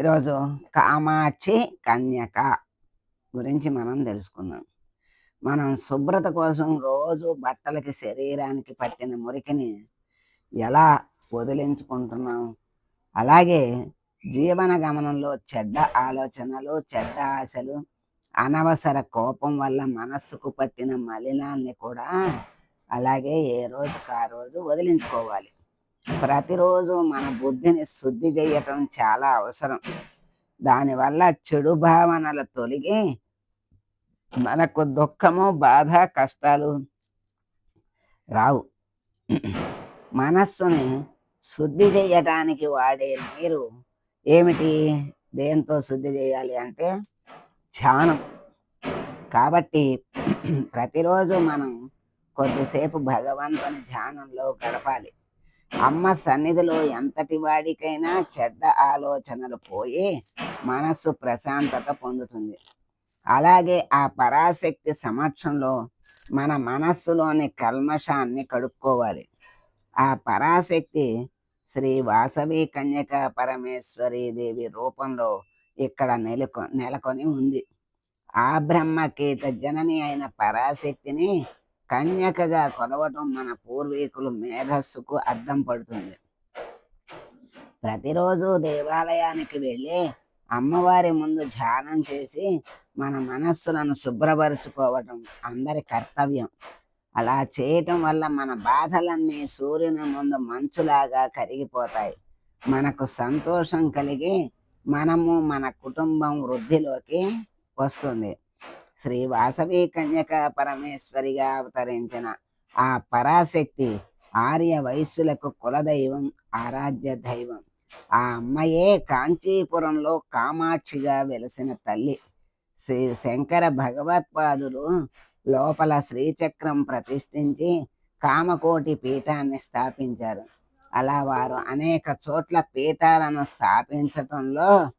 ఈరోజు కామాక్షి కన్యక గురించి మనం తెలుసుకుందాం. మనం శుభ్రత కోసం రోజు బట్టలకి శరీరానికి పట్టిన మురికిని ఎలా వదిలించుకుంటున్నాం? అలాగే జీవన గమనంలో చెడ్డ ఆలోచనలు చెడ్డ ఆశలు అనవసర కోపం వల్ల మనస్సుకు పట్టిన మలినాల్ని కూడా అలాగే ఏ రోజుకు ఆ రోజు వదిలించుకోవాలి. ప్రతిరోజు మన బుద్ధిని శుద్ధి చేయటం చాలా అవసరం. దానివల్ల చెడు భావనలు తొలగి మనకు దుఃఖము బాధ కష్టాలు రావు. మనస్సుని శుద్ధి చేయటానికి వాడే నీరు ఏమిటి? దేంతో శుద్ధి చేయాలి అంటే ధ్యానం. కాబట్టి ప్రతిరోజు మనం కొద్దిసేపు భగవంతుని ధ్యానంలో గడపాలి. అమ్మ సన్నిధిలో ఎంతటి వాడికైనా చెడ్డ ఆలోచనలు పోయి మనస్సు ప్రశాంతత పొందుతుంది. అలాగే ఆ పరాశక్తి సమక్షంలో మన మనస్సులోని కల్మషాన్ని కడుక్కోవాలి. ఆ పరాశక్తి శ్రీ వాసవి కన్యక పరమేశ్వరి దేవి రూపంలో ఇక్కడ నెలకొ నెలకొని ఉంది. ఆ బ్రహ్మకేత జనని అయిన పరాశక్తిని కన్యకగా కొలవటం మన పూర్వీకులు మేధస్సుకు అర్థం పడుతుంది. ప్రతిరోజు దేవాలయానికి వెళ్ళి అమ్మవారి ముందు ధ్యానం చేసి మన మనస్సులను శుభ్రపరుచుకోవటం అందరి కర్తవ్యం. అలా చేయటం వల్ల మన బాధలన్నీ సూర్యుని ముందు మంచులాగా కరిగిపోతాయి. మనకు సంతోషం కలిగి మనము మన కుటుంబం వృద్ధిలోకి వస్తుంది. శ్రీ వాసవి కన్యక పరమేశ్వరిగా అవతరించిన ఆ పరాశక్తి ఆర్య వయస్సులకు కులదైవం ఆరాధ్య దైవం. ఆ అమ్మయే కాంచీపురంలో కామాక్షిగా వెలిసిన తల్లి. శ్రీ శంకర భగవత్పాదులు లోపల శ్రీచక్రం ప్రతిష్ఠించి కామకోటి పీఠాన్ని స్థాపించారు. అలా వారు అనేక చోట్ల పీఠాలను స్థాపించటంలో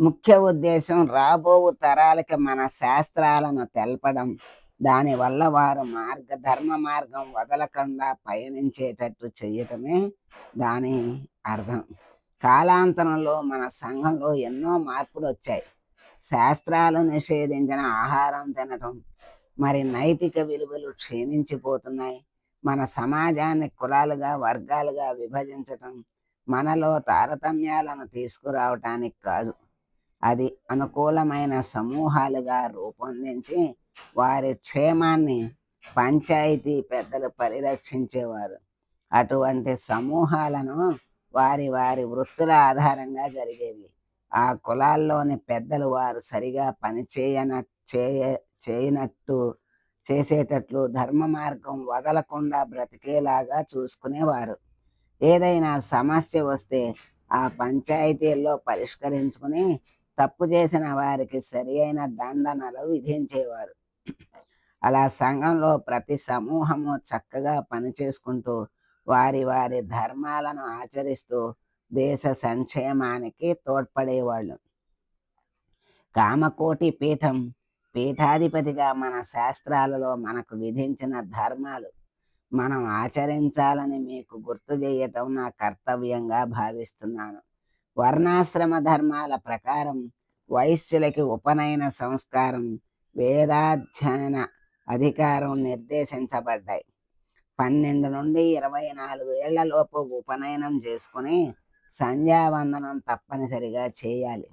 ముఖ్య ఉద్దేశం రాబో తరాలకి మన శాస్త్రాలను తెలపడం. దానివల్ల వారు మార్గ ధర్మ మార్గం వదలకుండా పయనించేటట్టు చేయటమే దాని అర్థం. కాలాంతరంలో మన సంఘంలో ఎన్నో మార్పులు వచ్చాయి శాస్త్రాలు నిషేధించిన ఆహారం తినటం మరి నైతిక విలువలు క్షీణించిపోతున్నాయి. మన సమాజాన్ని కులాలుగా వర్గాలుగా విభజించటం మనలో తారతమ్యాలను తీసుకురావటానికి కాదు. అది అనుకూలమైన సమూహాలుగా రూపొందించి వారి క్షేమాన్ని పంచాయతీ పెద్దలు పరిరక్షించేవారు. అటువంటి సమూహాలను వారి వారి వృత్తుల ఆధారంగా జరిగేవి. ఆ కులాల్లోని పెద్దలు వారు సరిగా పని చేయన చేయ చేయనట్టు చేసేటట్లు ధర్మ మార్గం వదలకుండా బ్రతికేలాగా చూసుకునేవారు. ఏదైనా సమస్య వస్తే ఆ పంచాయతీల్లో పరిష్కరించుకుని తప్పు చేసిన వారికి సరి అయిన దండనలు విధించేవారు. అలా సంఘంలో ప్రతి సమూహము చక్కగా పనిచేసుకుంటూ వారి వారి ధర్మాలను ఆచరిస్తూ దేశ సంక్షేమానికి తోడ్పడేవాళ్ళు. కామకోటి పీఠం పీఠాధిపతిగా మన శాస్త్రాలలో మనకు విధించిన ధర్మాలు. మనం ఆచరించాలని మీకు గుర్తు చేయటం నా కర్తవ్యంగా భావిస్తున్నాను. వర్ణాశ్రమ ధర్మాల ప్రకారం వైశ్యులకి ఉపనయన సంస్కారం వేదాధ్యయన అధికారం నిర్దేశించబడ్డాయి. పన్నెండు నుండి ఇరవై నాలుగు ఏళ్ళలోపు ఉపనయనం చేసుకుని సంధ్యావందనం తప్పనిసరిగా చేయాలి.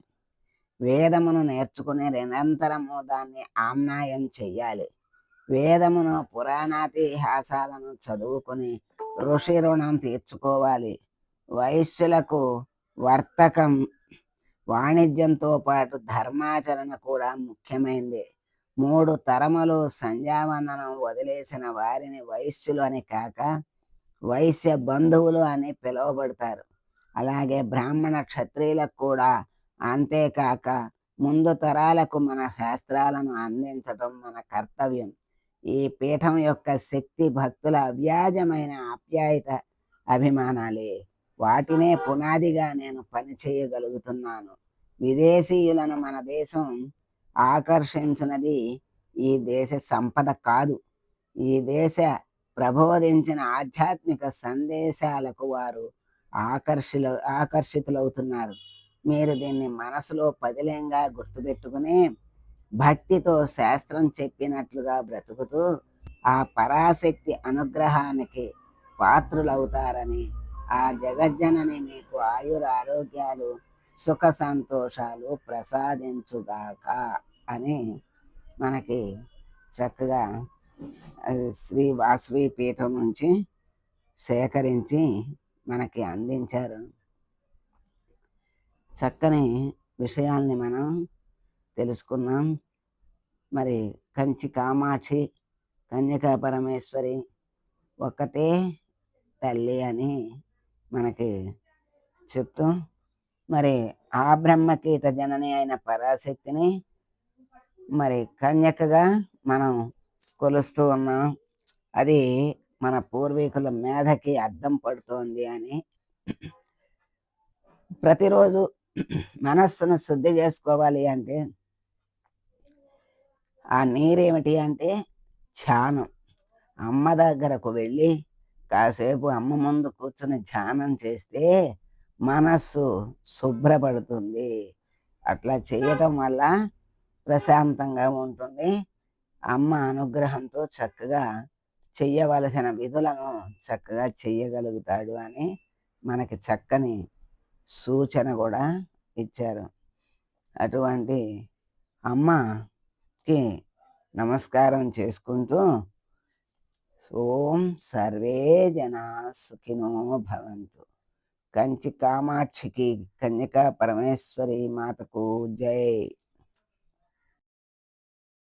వేదమును నేర్చుకుని నిరంతరము దాన్ని ఆమ్నాయం చెయ్యాలి. వేదమును పురాణాతిహాసాలను చదువుకుని ఋషి రుణం తీర్చుకోవాలి. వైశ్యులకు వర్తకం వాణిజ్యంతో పాటు ధర్మాచరణ కూడా ముఖ్యమైనది మూడు తరములు సంధ్యావందనం వదిలేసిన వారిని వైశ్యులు అని కాక వైశ్య బంధువులు అని పిలువబడతారు. అలాగే బ్రాహ్మణ క్షత్రియులకు కూడా అంతేకాక ముందు తరాలకు మన శాస్త్రాలను అందించడం మన కర్తవ్యం. ఈ పీఠం యొక్క శక్తి భక్తుల అవ్యాజమైన ఆప్యాయత అభిమానాలే. వాటినే పునాదిగా నేను పని చేయగలుగుతున్నాను. విదేశీయులను మన దేశం ఆకర్షించినది ఈ దేశ సంపద కాదు. ఈ దేశ ప్రబోధించిన ఆధ్యాత్మిక సందేశాలకు వారు ఆకర్షిల ఆకర్షితులవుతున్నారు. మీరు దీన్ని మనసులో పదిలంగా గుర్తుపెట్టుకుని భక్తితో శాస్త్రం చెప్పినట్లుగా బ్రతుకుతూ ఆ పరాశక్తి అనుగ్రహానికి పాత్రులవుతారని ఆ జగజ్జనని మీకు ఆయుర ఆరోగ్యాలు సుఖ సంతోషాలు ప్రసాదించుగాక అని మనకి చక్కగా శ్రీ వాసవి పీఠం నుంచి సేకరించి మనకి అందించారు. చక్కని విషయాల్ని మనం తెలుసుకున్నాం. మరి కంచి కామాక్షి కన్యకా పరమేశ్వరి ఒక్కటే తల్లి అని మనకి చెప్తూ మరి ఆ బ్రహ్మకీట జనని అయిన పరాశక్తిని మరి కన్యకగా మనం కొలుస్తూ ఉన్నాం. అది మన పూర్వీకుల మేధకి అద్దం పడుతోంది అని ప్రతిరోజు మనస్సును శుద్ధి చేసుకోవాలి అంటే ఆ నీరేమిటి అంటే ధ్యానం అమ్మ దగ్గరకు వెళ్ళి కాసేపు అమ్మ ముందు కూర్చుని ధ్యానం చేస్తే మనస్సు శుభ్రపడుతుంది. అట్లా చేయటం వల్ల ప్రశాంతంగా ఉంటుంది. అమ్మ అనుగ్రహంతో చక్కగా చెయ్యవలసిన విధులను చక్కగా చెయ్యగలుగుతాడు అని మనకి చక్కని సూచన కూడా ఇచ్చారు. అటువంటి అమ్మకి నమస్కారం చేసుకుంటూ ఓం సర్వే జనా సుఖినో భవంతు. కంచి కామాక్షికి కన్యకా పరమేశ్వరి మాతకు జై.